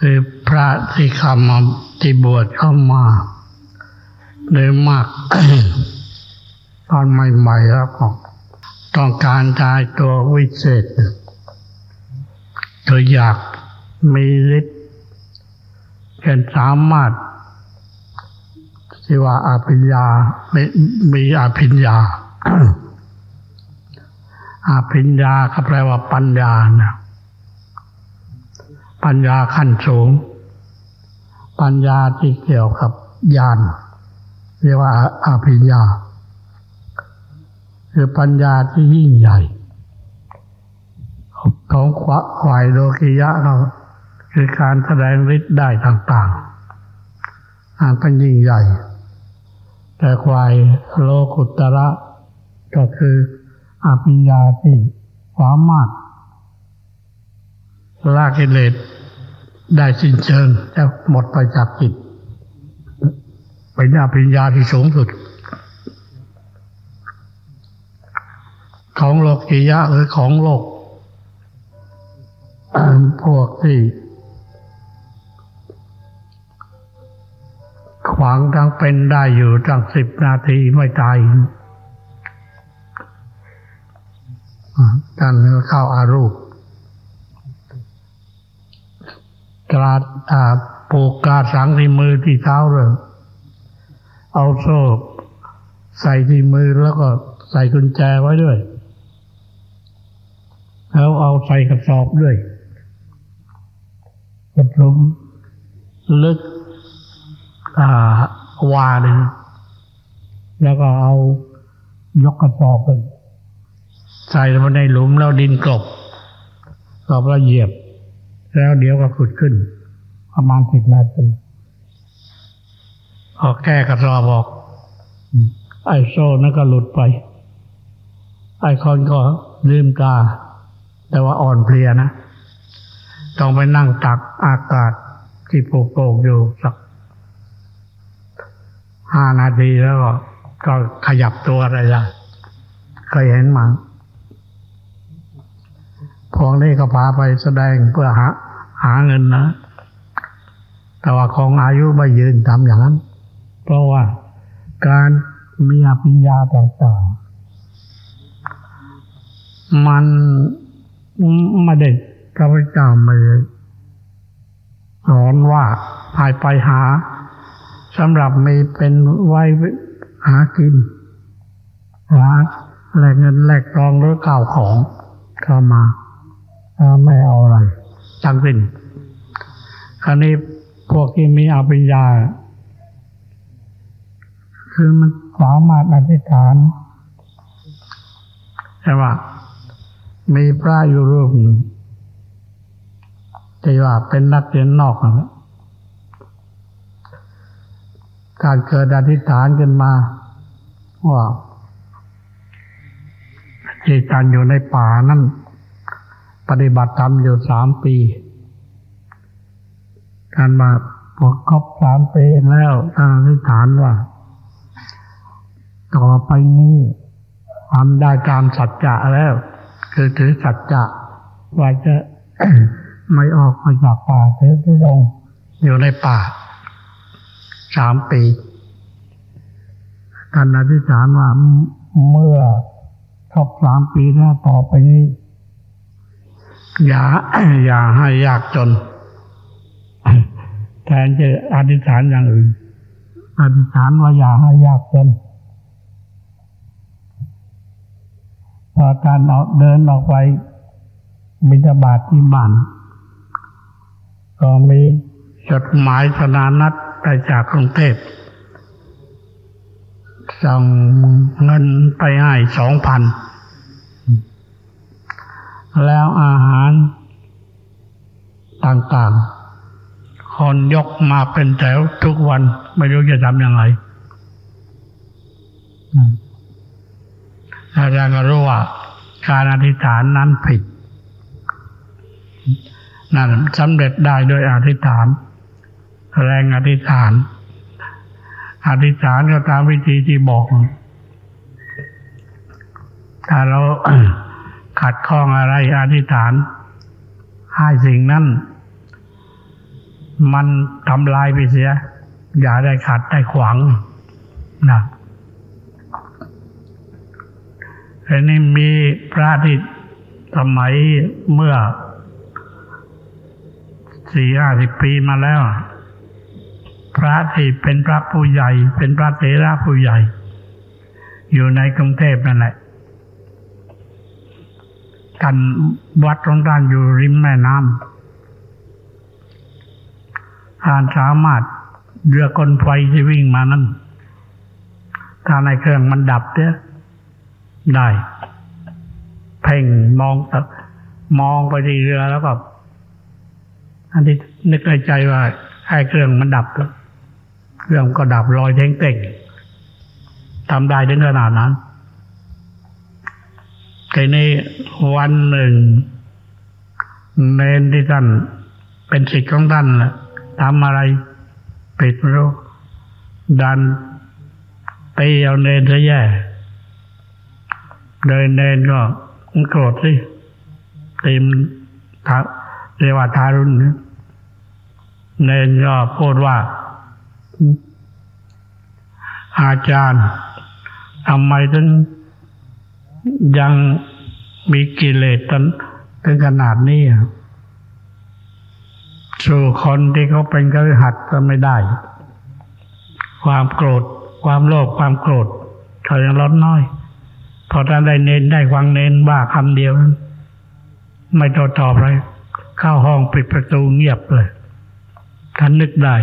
คือพระที่เข้ามาที่บวชเข้ามาโดยมากตอนใหม่ๆแล้วก็ต้องการทายตัววิเศษตัวอยากมีฤทธิ์เป็นสามารถที่ว่าอาภิญญามีมีอาภิญญาอาภิญญาก็แปลว่าปัญญานะ ปัญญาขั้นสูง ปัญญาที่เกี่ยวกับญาณเรียกว่าอาภิญญา คือปัญญาที่ยิ่งใหญ่ของควายโลกิยะเราคือการแสดงฤทธิ์ได้ต่างๆอันเป็นยิ่งใหญ่ แต่ควายโลกุตระก็คืออภิญญาที่สามารถละกิเลส ได้สิ้นเชิงจะหมดไปจากจิตเป็นอภิญญาที่สูงสุด ของโลกิยะหรือของโลก พวกที่ ขวางทั้งเป็นได้อยู่ตั้งสิบนาทีไม่ตายกันเข้าอารูป กราดอาปูกกาสังที่มือที่เท้าเลยเอาโซ่ใส่ที่มือแล้วก็ใส่กุญแจไว้ด้วย แล้วเอาใส่กระสอบด้วยกระสุมลึกวาหนึ่งแล้วก็เอายกกระสอบไปใส่ลงไปในหลุมแล้วดินกลบกลบแล้วเหยียบ แล้วเดี๋ยวก็ขุดขึ้น ประมาณสิบนาทีพอแก้กระสอบออก ไอ้โซ่นั่นก็หลุดไป ไอ้คนก็ลืมตา แต่ว่าอ่อนเพลียนะ ต้องไปนั่งตักอากาศที่โปร่งๆอยู่สักห้านาทีแล้วก็ก็ขยับตัวอะไรละเคยเห็นมั้งพวกนี้ก็พาไปแสดงเพื่อหา หาเงินนะ แต่ว่าของอายุไม่ยืนทำอย่างนั้น เพราะว่าการมีอภิญญาต่างๆมันไม่ได้พระพุทธเจ้าไม่สอนว่าพายไปหาสำหรับมีเป็นไว้หากินหาแลกเงินแลกทองหรือข่าวของเข้ามาไม่เอาอะไร จังสิ้นคราวนี้พวกที่มีอภิญญา คือมันสามารถอธิษฐานใช่ว่า มีพระอยู่รูปหนึ่งที่ว่าเป็นนักเรียนนอกนะการเกิดอธิษฐานขึ้นมาว่าที่การอยู่ในป่านั้น ปฏิบัติธรรมอยู่สามปีการมาพอครบสามปีแล้วการอธิษฐานว่า ต่อไปนี้ทำได้ตามสัจจะแล้ว คือถือสัจจะว่าจะไม่ออกมาจากป่าเถือทุรงอยู่ในป่าสามปีท่านอธิษฐานว่าเมื่อครบสามปีแล้วต่อไปนี้ อย่าอย่าให้ยากจน แทนจะอธิษฐานอย่างอื่น อธิษฐานว่าอย่าให้ยากจน พอการออกเดินออกไปบิณฑบาตที่บ้านก็มีจดหมายสนานัดไปจากกรุงเทพส่งเงินไปให้สองพัน แล้วอาหาร ต่างๆ คนยกมาเป็นแถวทุกวันไม่รู้จะทำยังไงอาจารย์ก็รู้ว่าการอธิษฐานนั้นผิดนั่นสำเร็จได้โดยอธิษฐาน แรงอธิษฐาน อธิษฐานก็ตามวิธีที่บอก ถ้าเราขัดข้องอะไรอธิษฐานให้สิ่งนั้น มันทำลายไปเสีย อย่าได้ขัดได้ขวางนะอันนี้มีพระที่สมัยเมื่อสี่ห้าสิบปีมาแล้ว พระที่เป็นพระผู้ใหญ่ เป็นพระเถระผู้ใหญ่ อยู่ในกรุงเทพนั่นแหละกันวัดของท่านอยู่ริมแม่น้ำ ท่านสามารถเรือกลไฟที่วิ่งมานั้นถ้าในเครื่องมันดับเนี่ยได้ เพ่งมองมองไปที่เรือแล้วก็อันที่นึกในใจว่าไอ้เครื่องมันดับแล้วเครื่องก็ดับลอยเท่งเต่งทำได้ถึงขนาดนั้นทีนี้วันหนึ่งเนนที่ท่านเป็นศิษย์ของท่านน่ะ ทำอะไรผิดไม่รู้ ดันตีเอาเนนซะแย่ เดินเนนก็มันโกรธสิตีมทาเรียกว่าทารุณเนนก็พูดว่า อาจารย์ทำไมถึงยังมีกิเลสตันถึงขนาดนี้อะ สู่คนที่เขาเป็นกระหัดก็ไม่ได้ ความโกรธ ความโลภความโกรธเขายังลดน้อย พอท่านได้เน้นได้ฟังเน้นว่าคำเดียวนั้นไม่ตอบตอบเลยเข้าห้องปิดประตูเงียบเลยท่านนึกได้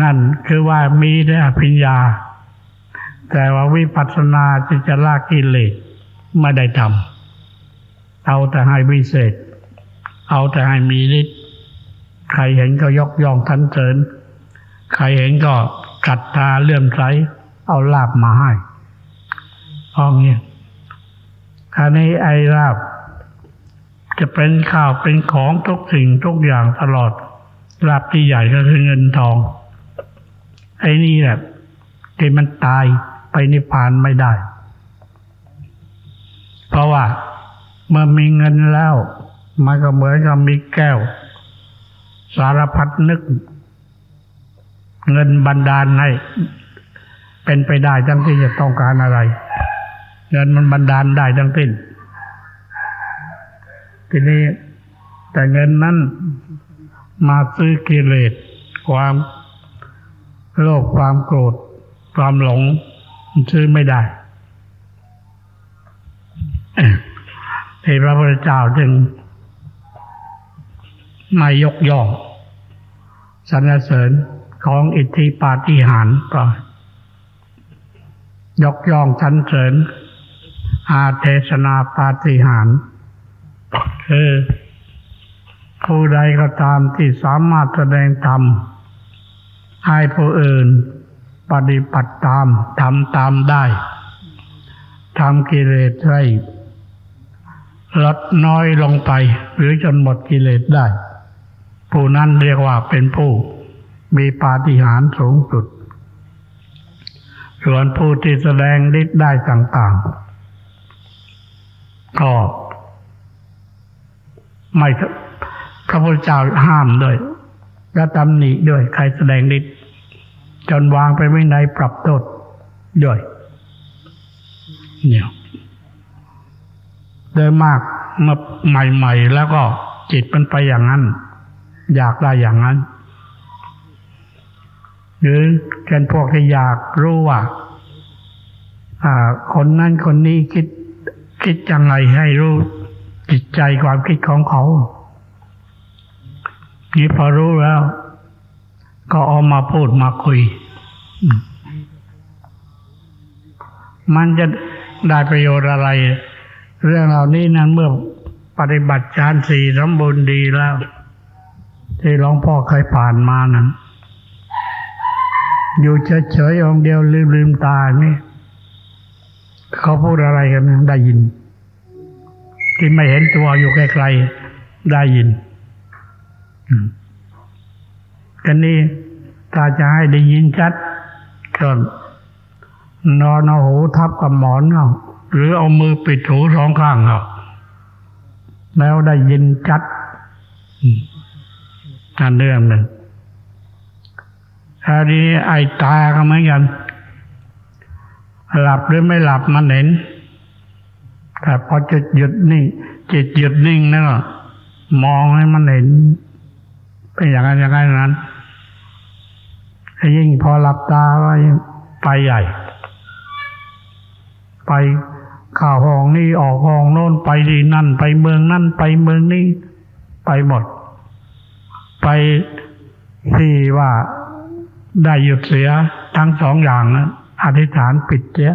นั่นคือว่ามีได้อภิญญา แต่ว่าวิปัสสนาที่จะละกิเลสไม่ได้ทำเอาแต่ให้วิเศษ เอาแต่ให้มีฤทธิ์ใครเห็นก็ยกย่องทันเสริญ ใครเห็นก็กัดตาเลื่อมใสเอาลาบมาให้เอาเงี้ยคราวนี้ไอ้ลาบ จะเป็นข้าวเป็นของทุกสิ่งทุกอย่างตลอดลาบที่ใหญ่ก็คือเงินทอง ไอ้นี่แหละที่มันตายไปนิพพานไม่ได้ เพราะว่าเมื่อมีเงินแล้ว มันก็เหมือนกับมีแก้ว สารพัดนึก เงินบันดาลให้ เป็นไปได้ทั้งที่จะต้องการอะไร เงินมันบันดาลได้ทั้งสิ้นทีนี้แต่เงินนั้นมาซื้อกิเลสความโลภความโกรธ ความหลงซื้อไม่ได้ที่พระพุทธเจ้าจึง ไม่ยกย่องสรรเสริญของอิทธิปาฏิหาริย์ก็ยกย่องสรรเสริญอาเทศนาปาฏิหาริย์คือผู้ใดก็ตามที่สามารถแสดงธรรมให้ผู้อื่นปฏิบัติตามทำตามได้ทำกิเลสให้ลดน้อยลงไป หรือจนหมดกิเลสได้ ผู้นั้นเรียกว่าเป็นผู้มีปาฏิหาริย์สูงสุด ส่วนผู้ที่แสดงฤทธิ์ได้ต่างๆ ก็ไม่พระพุทธเจ้าห้ามด้วยและตำหนิด้วย ใครแสดงฤทธิ์จนวางไปวินัยปรับโทษด้วย เนี่ยโดยมากมาใหม่ ๆ แล้วก็จิตมันไปอย่างนั้น อยากได้อย่างนั้น หรือเป็นพวกที่อยากรู้ว่าคนนั้นคนนี้คิดคิดยังไงให้รู้จิตใจความคิดของเขานี่พอรู้แล้ว ก็เอามาพูดมาคุย มันจะได้ประโยชน์อะไร เรื่องเหล่านี้นั้นเมื่อปฏิบัติฌานสี่สมบูรณ์ดีแล้ว ที่หลวงพ่อเคยผ่านมานั้นอยู่เฉยๆองเดียวลืมลืมตานี่เขาพูดอะไรกันได้ยิน ที่ไม่เห็นตัวอยู่ไกลๆได้ยินกันนี้ถ้าจะให้ได้ยินชัดก็นอนเอาหูทับกับหมอนเอาหรือเอามือปิดหูสองข้างเอาแล้วได้ยินชัด นั่นเรื่องหนึ่งอันนี้ไอ้ตาก็เหมือนกัน หลับหรือไม่หลับมันเห็นแต่พอจิตหยุดนิ่งจิตหยุดนิ่งนั่นก็มองให้มันเห็นเป็นอย่างนั้นอย่างนั้นยิ่งพอหลับตาก็ไปใหญ่ ไปข่าวห้องนี่ออกห้องโน้นไปที่นั่น ไปเมืองนั่นไปเมืองนี้ไปหมด ไปที่ว่าได้หยุดเสียทั้งสองอย่างนะอธิษฐานปิดเสีย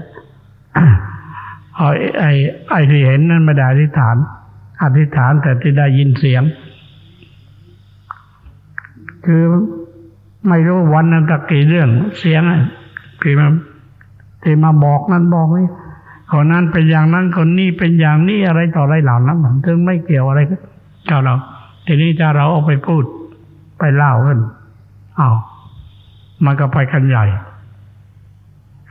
ไอ้ไอ้ไอ้ที่เห็นนั้นไม่ได้อธิษฐาน อธิษฐานแต่ที่ได้ยินเสียง คือไม่รู้วันนั้นตะกี่เรื่องเสียงที่มาที่มาบอกนั้นบอกนี่คนนั้นเป็นอย่างนั้นคนนี้เป็นอย่างนี้อะไรต่ออะไรเหล่านั้นถึงไม่เกี่ยวอะไรกับเจ้าเราทีนี้ถ้าเราเอาไปพูด ไปเล่าขึ้นอ้าวมันก็ไปกันใหญ่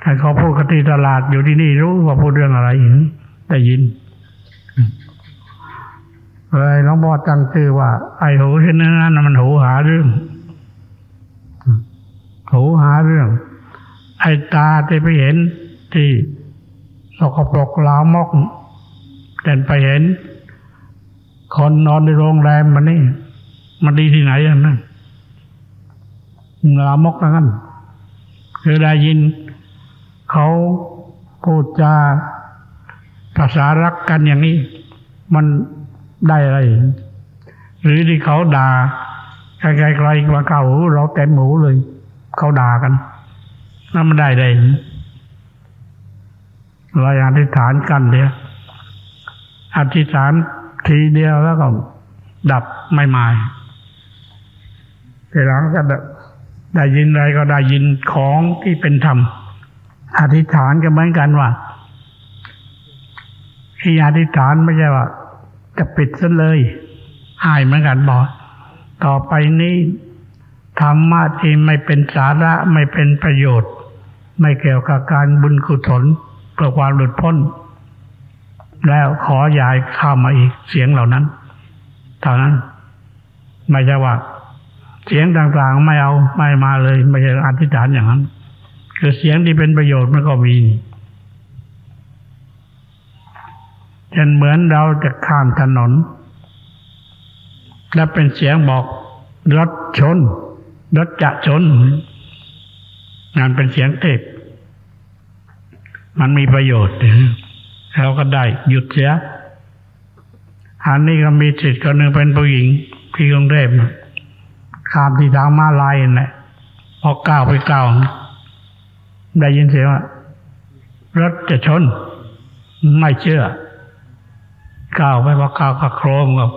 ใครเขาพูดกติตลาดอยู่ที่นี่รู้ว่าพูดเรื่องอะไรอย่างนี้ได้ยินเลยหลวงพ่อตั้งชื่อว่า ไอ้หูที่นั้นนะมันหูหาเรื่องหูหาเรื่อง ไอ้ตาที่ไปเห็นที่สกปรกลามกแต่ไปเห็น คนนอนในโรงแรมมันนี่ มันดีที่ไหนอะนั่นลามกนั่นคือได้ยิน เขาพูดจาภาษารักกันอย่างนี้ มันได้อะไร หรือที่เขาด่าใครๆมาเก่าหูเราเต็มหูเลย เขาด่ากันนั่นมันได้ได้เราอธิษฐานกันเดียวอธิษฐานทีเดียวแล้วก็ดับไม่มาที หลังก็ได้ยินอะไรก็ได้ยินของที่เป็นธรรม อธิษฐานก็เหมือนกันว่าที่อธิษฐานไม่ใช่ว่า จะปิดซะเลยหายเหมือนกันบอกต่อไปนี้ธรรมะที่ไม่เป็นสาระไม่เป็นประโยชน์ ไม่เกี่ยวกับการบุญกุศลเพื่อความหลุดพ้น แล้วขอยายเข้ามาอีกเสียงเหล่านั้น เท่านั้น ไม่ใช่ว่า เสียงต่างๆ ไม่เอาไม่มาเลยไม่ใช่อธิษฐานอย่างนั้นคือเสียงที่เป็นประโยชน์มันก็มีเช่นเหมือนเราจะข้ามถนน แล้วเป็นเสียงบอกรถชนรถจะชนงานเป็นเสียงเทพมันมีประโยชน์เราก็ได้หยุดเสียอันนี้ก็มีสิทธิ์คนหนึ่งเป็นผู้หญิงที่กรุงเทพ ข้ามที่ทางมาลายนั่นแหละพอก้าวไปก้าวได้ยินเสียงว่ารถจะชน ไม่เชื่อก้าวไปพอก้าวก็โครมกับ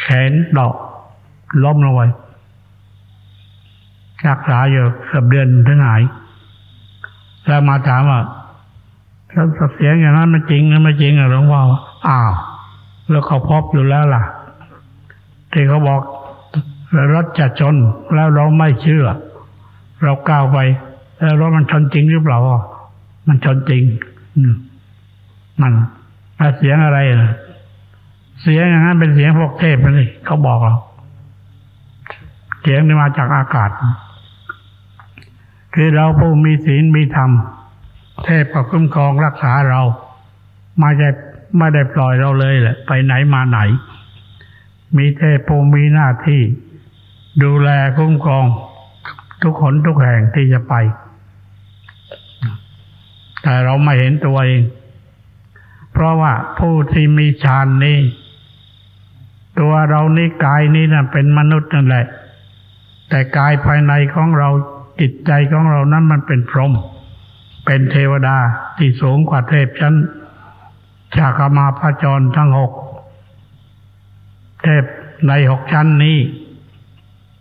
แขนดอกล้มลงไปรักษาอยู่เกือบเดือนถึงหาย แล้วมาถามว่าถ้าเสียงอย่างนั้นมันจริงหรือไม่จริงอะหลวงพ่ออ้าว แล้วเขาพบอยู่แล้วล่ะที่เขาบอก รถจะชนแล้วเราไม่เชื่อ เราก้าวไปแล้วรถมันชนจริงหรือเปล่ามันชนจริงมันเสียงอะไรเสียงอย่างนั้นเป็นเสียงพวกเทพเลยเขาบอกเราเสียงที่มาจากอากาศ คือเราผู้มีศีลมีธรรมเทพก็คุ้มครองรักษาเราไม่ได้ไม่ได้ปล่อยเราเลยแหละ ไปไหนมาไหน มีเทพผู้มีหน้าที่ ดูแลคุ้มครอง ทุกคนทุกแห่งที่จะไป แต่เราไม่เห็นตัวเอง เพราะว่าผู้ที่มีฌานนี้ ตัวเรานี่กายนี้นะเป็นมนุษย์นั่นแหละ แต่กายภายในของเราจิตใจของเรานั้นมันเป็นพรหมเป็นเทวดาที่สูงกว่าเทพชั้นชาคามาพระจรทั้งหก เทพในหกชั้นนี้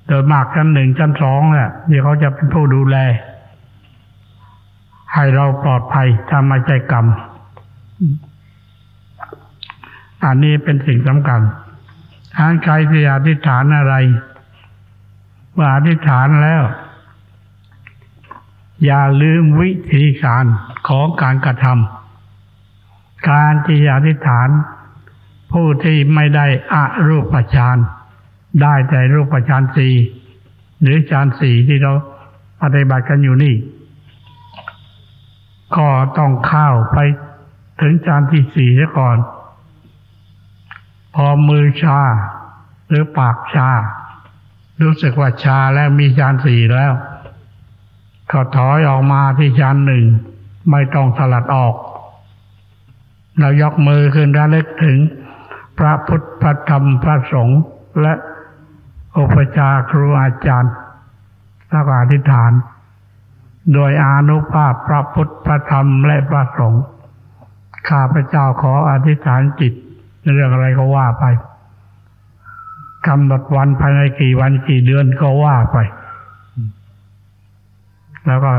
โดยมากชั้นหนึ่งชั้นสองเนี่ยที่เขาจะเป็นผู้ดูแล ให้เราปลอดภัยถ้าไม่ใจกรรม อันนี้เป็นสิ่งสำคัญทางใครที่อธิษฐานอะไรว่าอธิษฐานแล้ว อย่าลืมวิธีการของการกระทำการที่อธิษฐาน ผู้ที่ไม่ได้อารูปฌาน ได้แต่รูปฌานสี่หรือฌานสี่ที่เราปฏิบัติกันอยู่นี่ ก็ต้องเข้าไปถึงฌานที่สี่ซะก่อน พอมือชา หรือปากชา รู้สึกว่าชาแล้วมีฌานสี่แล้ว ก็ถอยออกมาที่ฌานหนึ่ง ไม่ต้องสลัดออกเรายกมือขึ้นระลึกถึงพระพุทธพระธรรมพระสงฆ์และ อุปชฌาครูอาจารย์แล้วก็อธิษฐาน โดยอานุภาพพระพุทธพระธรรมและพระสงฆ์ข้าพเจ้าขออธิษฐานจิตเรื่องอะไรก็ว่าไปกำหนดวันภายในกี่วันกี่เดือนก็ว่าไป แล้วก็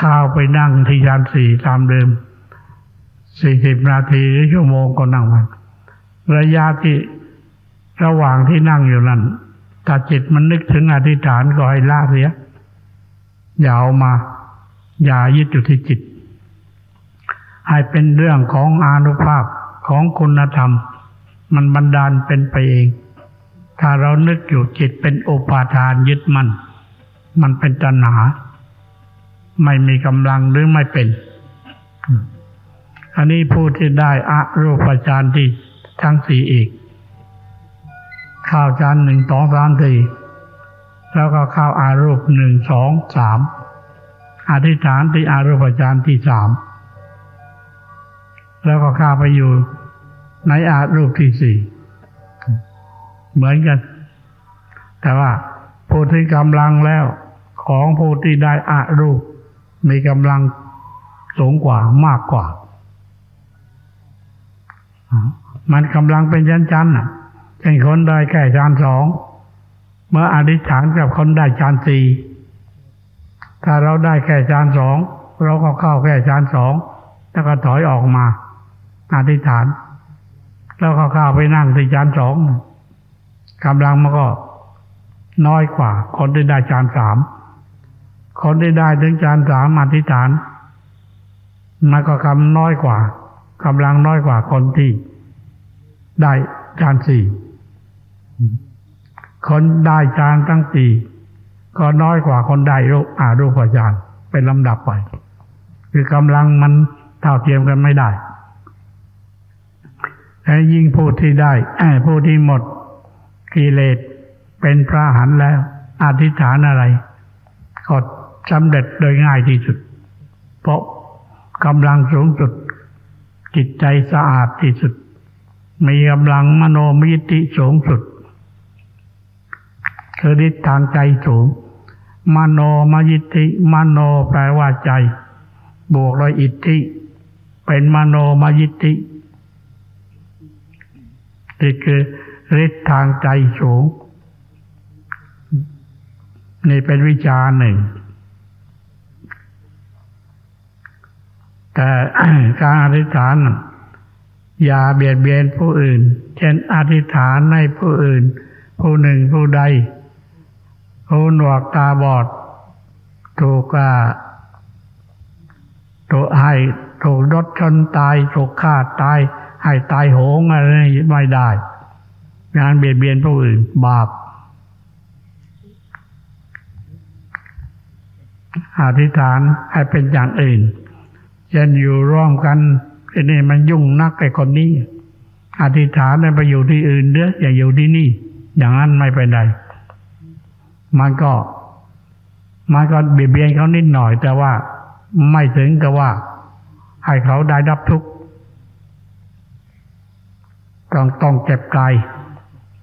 ข้าไปนั่งที่ยานสี่ตามเดิมสี่สิบนาทีหรือชั่วโมงก็นั่งมันระยะที่ระหว่างที่นั่งอยู่นั้น ถ้าจิตมันนึกถึงอธิษฐานก็ให้ละเสีย อย่าเอามา อย่ายึดอยู่ที่จิต ให้เป็นเรื่องของอานุภาพของคุณธรรม มันบันดาลเป็นไปเอง ถ้าเรานึกอยู่จิตเป็นอุปาทานยึดมันมันเป็นตัณหา ไม่มีกำลังหรือไม่เป็น อันนี้ผู้ที่ได้อะรูปฌานที่ทั้งสี่อีก ข้าวจานหนึ่งสองสามสี่แล้วก็ข้าวอารูปหนึ่งสองสามอธิษฐานที่อารูปฌานที่สามแล้วก็ข้าไปอยู่ในอารูปที่สี่เหมือนกัน แต่ว่าผู้ที่กำลังแล้วของผู้ที่ได้อารูป มีกำลังสูงกว่ามากกว่า มันกำลังเป็นชั้นๆน่ะ เช่นคนได้แค่ฌานสองเมื่ออธิษฐานกับคนได้ฌานสี่ถ้าเราได้แค่ฌานสองเราก็เข้าแค่ฌานสองแล้วก็ถอยออกมาอธิษฐานแล้วก็เข้าไปนั่งที่ฌานสองกำลังมันก็น้อยกว่า คนที่ได้ฌานสามคนที่ได้ถึงฌานสามอธิษฐานมันก็คำน้อยกว่า กำลังน้อยกว่าคนที่ได้ฌานสี่ คนได้ฌานทั้งสี่ก็น้อยกว่าคนได้รูปอารูปฌานเป็นลำดับไป คือกำลังมันเท่าเทียมกันไม่ได้และยิ่งผู้ที่ได้ผู้ที่หมดกิเลสเป็นพระหันแล้วอธิษฐานอะไรก็สำเร็จโดยง่ายที่สุด เพราะกำลังสูงสุด จิตใจสะอาดที่สุด มีกำลังมโนมิติสูงสุด ฤทธิ์ทางใจสูงมโนมยิติมโนแปลว่าใจ บวกด้วยอิทธิ เป็นมโนมยิตินี่คือฤทธิ์ทางใจสูง นี่เป็นวิชาหนึ่ง แต่การอธิษฐาน อย่าเบียดเบียนผู้อื่น เช่นอธิษฐานให้ผู้อื่น ผู้หนึ่งผู้ใด หูหนวกตาบอด ถูกถูกให้ถูกรถชนตายถูกฆ่าตาย ให้ตายโหงอะไรไม่ได้งานเบียดเบียนผู้อื่นบาปอธิษฐานให้เป็นอย่างอื่นเช่นอยู่ร่วมกันทีนี่มันยุ่งนักไอ้คนนี้อธิษฐานไปอยู่ที่อื่นเด้ออย่าอยู่ที่นี่ อย่างนั้นไม่เป็นไร มันก็ มันก็เบียดเบียนเขานิดหน่อย แต่ว่าไม่ถึงกับว่า ให้เขาได้รับทุกข์ต้องต้องเจ็บกาย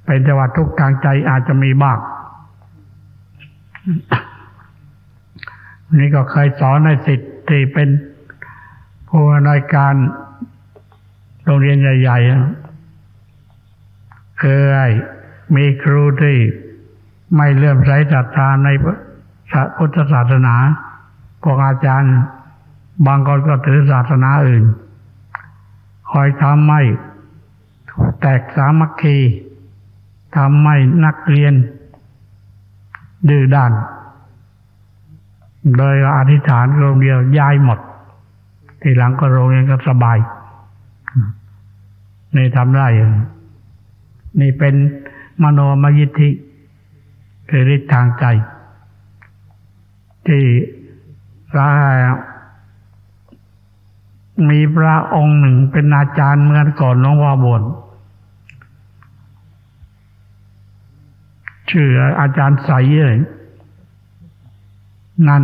เป็นแต่ว่าทุกข์ทางใจอาจจะมีบ้างนี่ก็เคยสอนในสิทธิ์ที่เป็นผู้อำนวยการโรงเรียนใหญ่ๆเคยมีครูที่ ไม่เลื่อมใสศรัทธาในพุทธศาสนาพวกอาจารย์ บางคนก็ถือศาสนาอื่น คอยทำให้แตกสามัคคีทำให้นักเรียน ดื้อด้าน โดยอธิษฐานโรงเดียวย้ายหมด ทีหลังก็โรงเรียนก็สบาย นี่ทำได้ นี่เป็นมโนมยิทธิ คือฤทธิ์ทางใจ ที่พระมีพระองค์หนึ่งเป็นอาจารย์เมื่อก่อนหลวงพ่อบวชชื่ออาจารย์ใสเลยนั่น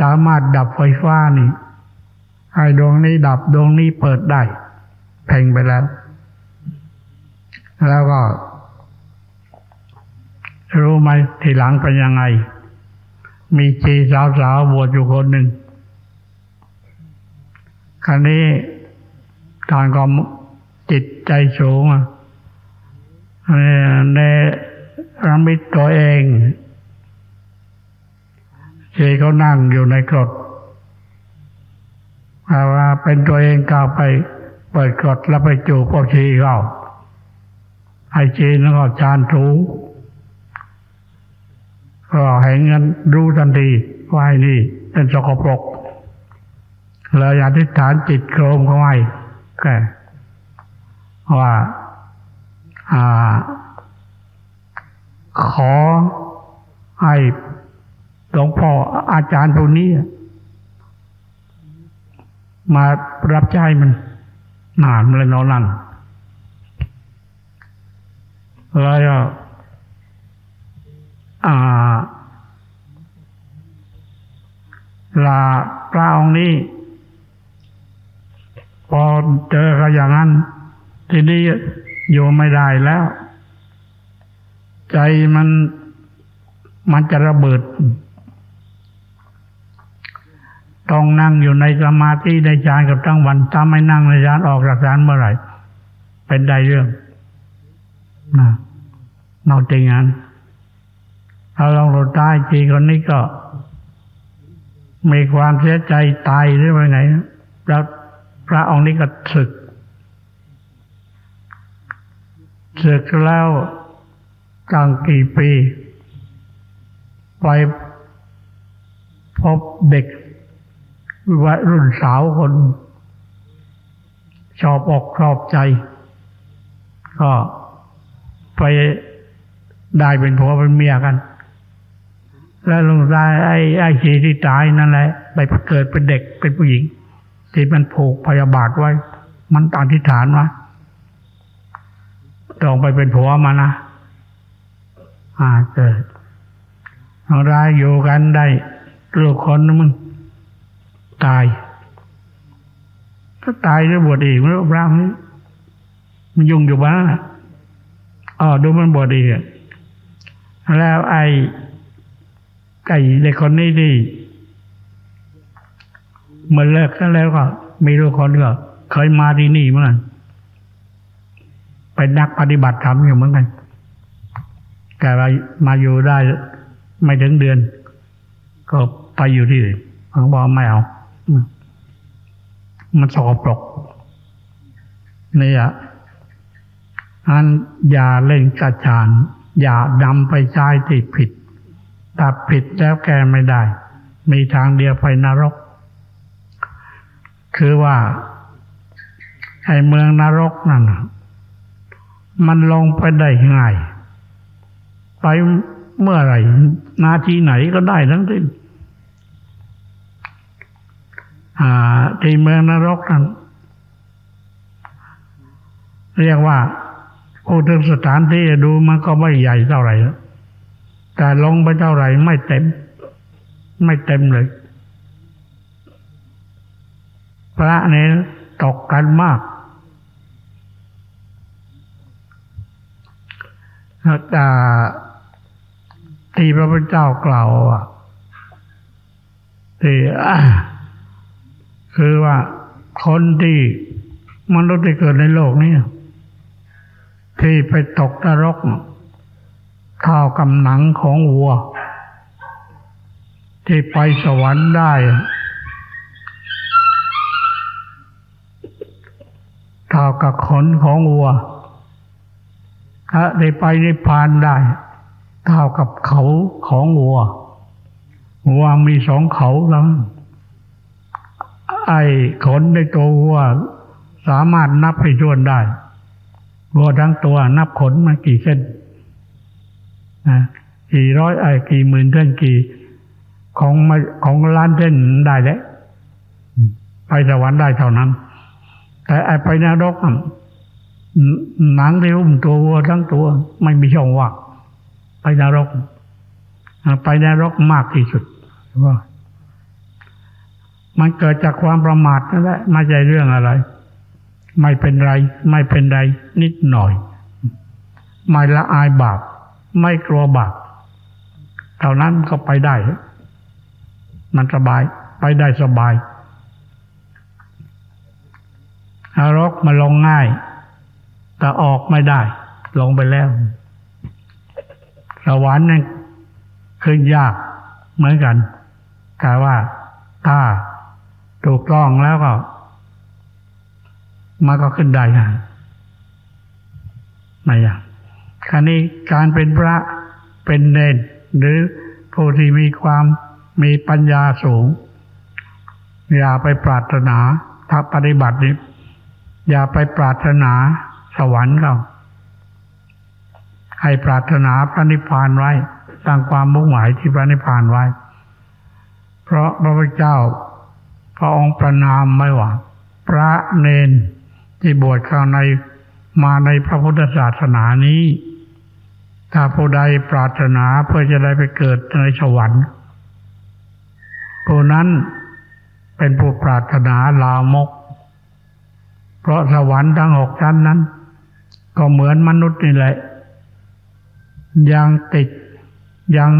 สามารถดับไฟฟ้านี่ให้ดวงนี้ดับดวงนี้เปิดได้ เพ่งไปแล้ว แล้วก็ รู้ไหมทีหลังเป็นยังไง มีชีสาวสาวๆบวชอยู่คนหนึ่งคราวนี้ทานก็จิตใจสูงในระมิตตัวเองชีเขานั่งอยู่ในกรดแต่ว่าเป็นตัวเองก้าวไปเปิดกรดแล้วไปจูบพวกชีเขาไอ้ชีแล้วก็ชานถู ก็เห็นงั้นรู้ทันทีว่าไอ้นี่เป็นสกปรกเลยอธิษฐานจิตโครมเข้าไว้แก่ว่าอ่า ขอให้หลวงพ่ออาจารย์พวกนี้มารับใช้มันนานเลยนอนนั่งแล้วก็อ่า ลาพระองค์นี้ พอเจอเขาอย่างนั้น ทีนี้อยู่ไม่ได้แล้ว ใจมันมันจะระเบิด ต้องนั่งอยู่ในสมาธิในฌานกับทั้งวัน ถ้าไม่นั่งในฌานออกจากฌานเมื่อไหร่ เป็นได้เรื่องนะนอกจริงนั้น ถ้าลองหลุดได้จีคนนี้ก็ มีความเสียใจตายหรือว่าไงแล้วพระองค์นี้ก็ศึกศึกแล้วกลางกี่ปี ไปพบเด็กวัยรุ่นสาวคน ชอบอกชอบใจ ก็ไปได้เป็นผัวเป็นเมียกัน แล้วลงได้ไอ้ไอ้ชีที่ตายนั่นแหละ ไปเกิดเป็นเด็กเป็นผู้หญิงที่มันผูกพยาบาทไว้ มันตอธิษฐานว่าต้องไปเป็นผัวมานะอ่าเกิดเราได้อยู่กันได้ลูกคนนึงมึงตายก็ตายแล้วบวชอีกไม่รู้ร่างมันยุ่งอยู่บ้างอ๋อดูมันบวชอีกแล้วไอ้ ไก่เด็กคนนี้ที่เมื่อเลิกกันแล้วก็มีลูกคนก็เคยมาที่นี่เหมือนกันเป็นนักปฏิบัติธรรมอยู่เหมือนกันแต่ว่ามาอยู่ได้ไม่ถึงเดือน ก็ไปอยู่ที่อื่นเขาบอกไม่เอา มันสกปรกนี่อะอันอย่าเล่นกระชาน อย่านำไปใช้ที่ผิด ถ้าผิดแล้วแก้ไม่ได้ มีทางเดียวไปนรก คือว่าไอ้เมืองนรกนั่นมันลงไปได้ง่าย ไปเมื่อไหร่ นาทีไหนก็ได้ทั้งสิ้นอ่าที่เมืองนรกนั้นเรียกว่าพูดถึงสถานที่ดูมันก็ไม่ใหญ่เท่าไหร่แล้ว แต่ลงไปเท่าไหร่ไม่เต็ม ไม่เต็มเลย พระเนี่ยตกกันมากแต่ที่พระพุทธเจ้ากล่าวว่าที่คือว่าคนที่มนุษย์ที่เกิดในโลกนี้ ที่ไปตกนรกเท่ากับหนังของวัว ที่ไปสวรรค์ได้เท่ากับขนของวัว ถ้าได้ไปนิพพานได้เท่ากับเขาของวัว วัวมีสองเขาแล้วไอ้ขนในตัววัวสามารถนับให้ชวนได้วัวทั้งตัวนับขนมันกี่เส้น นะกี่ร้อยไอ้กี่หมื่นเส้นกี่ของมาของล้านเส้นได้แล้วไปสวรรค์ได้เท่านั้น แต่ไอ้ไปนรกน่ะหนังที่หุ้มตัววัวทั้งตัว ไม่มีช่องว่างไปนรก ไปนรกมากที่สุดว่ามันเกิดจากความประมาทนั่นแหละไม่ใช่เรื่องอะไร ไม่เป็นไร ไม่เป็นไร นิดหน่อย ไม่ละอายบาป ไม่กลัวบาปเท่านั้นก็ไปได้ มันสบาย ไปได้สบายนรกมาลงง่าย แต่ออกไม่ได้ ลงไปแล้ว สวรรค์นั่นขึ้นยากเหมือนกันแต่ว่าถ้าถูกต้องแล้วก็มันก็ขึ้นได้นะไม่ยาก คราวนี้การเป็นพระเป็นเนนหรือผู้ที่มีความมีปัญญาสูง อย่าไปปรารถนาถ้าปฏิบัตินี้อย่าไปปรารถนาสวรรค์เขาให้ปรารถนาพระนิพพานไว้ตั้งความมุ่งหมายที่พระนิพพานไว้ เพราะพระพุทธเจ้า พระองค์ประนามไม่หว่าพระเนนที่บวชเข้าในมาในพระพุทธศาสนานี้ ถ้าผู้ใดปรารถนาเพื่อจะได้ไปเกิดในสวรรค์ผู้นั้นเป็นผู้ปรารถนาลามก เพราะสวรรค์ทั้งหกชั้นนั้น ก็เหมือนมนุษย์นี่แหละ ยังติดยัง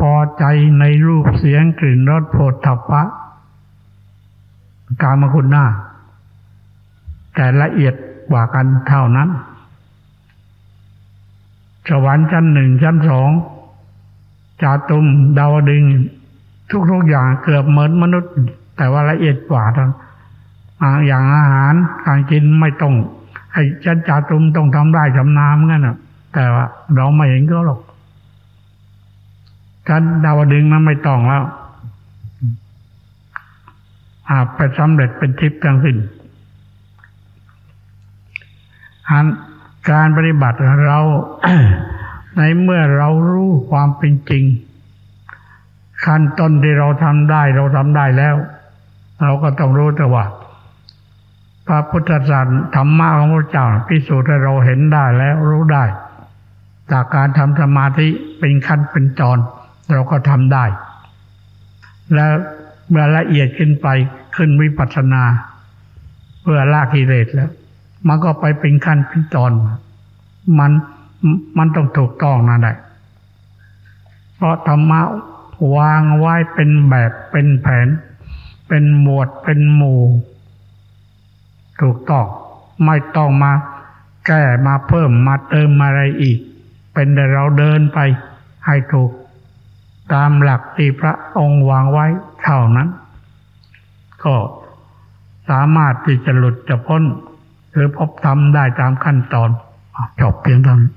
พอใจในรูปเสียงกลิ่นรสโผฏฐัพพะกามคุณหน้า แต่ละเอียดกว่ากันเท่านั้น สวรรค์ชั้นหนึ่งชั้นสองจาตุมดาวดึง ทุกๆอย่างเกือบเหมือนมนุษย์ แต่ว่าละเอียดกว่าทั้งอย่างอาหารการกินไม่ต้องให้ชั้นจาตุมต้องทำได้ทำนาเหมือนกันนะแต่ว่าเราไม่เห็นก็หรอกชั้นดาวดึงนั้นไม่ต้องแล้วอาไปสำเร็จเป็นทิพย์ทั้งสิ้นอัน การปฏิบัติเราในเมื่อเรารู้ความเป็นจริง ขั้นต้นที่เราทำได้เราทำได้แล้ว เราก็ต้องรู้แต่ว่าพระพุทธศาสนาธรรมะของพระเจ้าพิสูจน์ให้เราเห็นได้แล้วรู้ได้ จากการทำสมาธิเป็นขั้นเป็นตอน เราก็ทำได้ แล้วเมื่อละเอียดขึ้นไปขึ้นวิปัสสนา เพื่อละกิเลสแล้ว มันก็ไปเป็นขั้นเป็นตอน มันมันต้องถูกต้องนั่นแหละเพราะธรรมะวางไว้เป็นแบบเป็นแผน เป็นหมวดเป็นหมู่ ถูกต้อง ไม่ต้องมาแก้มาเพิ่มมาเติมอะไรอีก เป็นแต่เราเดินไปให้ถูก ตามหลักที่พระองค์วางไว้เท่านั้น ก็สามารถที่จะหลุดจะพ้น หรือพบทำได้ตามขั้นตอนจบเพียงเท่านี้